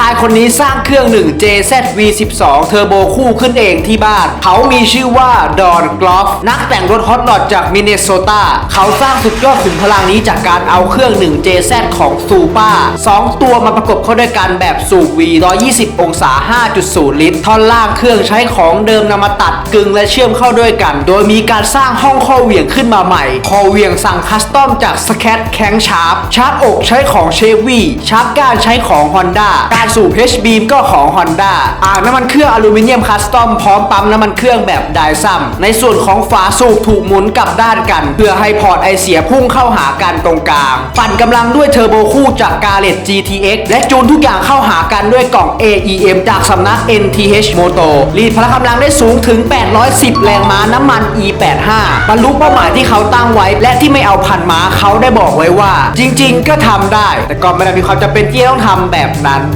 ชายคนนี้สร้างเครื่อง 1 JZV12 เทอร์โบคู่ขึ้นเองที่บ้าน เขามีชื่อว่าดอนกลอฟนักแต่งรถฮอตรอดจากมินเนโซตาเขาสร้างสุดยอดขุมพลังนี้จากการเอาเครื่อง 1 JZ ของซูปา2ตัวมาประกบเข้าด้วยกันแบบสูบ V 120 องศา 5.0 ลิตร ท่อนล่างเครื่องใช้ของเดิมนำมาตัดกึงและเชื่อมเข้าด้วยกัน โดยมีการสร้างห้องข้อเหวี่ยงขึ้นมาใหม่คอเหวี่ยงสั่งคัสตอมจากสแคตแข้งชาร์ปชาร์ปอกใช้ของเชฟวีชาร์ปก้านใช้ของ Honda การสูบ H beam ก็ของ Honda อ่างน้ำมันเครื่องอลูมิเนียมคัสตอมพร้อมปั๊มน้ำมันเครื่องแบบไดซัมในส่วนของฝาสูบถูกหมุนกลับด้านกัน เพื่อให้พอร์ตไอเสียพุ่งเข้าหากันตรงกลาง ปั่นกำลังด้วยเทอร์โบคู่จากกาเลต GTX และจูนทุกอย่างเข้าหากันด้วยกล่อง AEM จากสำนัก NTH Moto รีดพละกำลังได้สูงถึง 810 แรงม้าน้ำมัน E85 บรรลุเป้าหมายที่เขาตั้งไว้ และที่ไม่เอาพันม้าเขาได้บอกไว้ว่า จริง ๆ ก็ทำได้ แต่ก็ไม่ได้มีความจำเป็นที่จะต้องทำแบบนั้น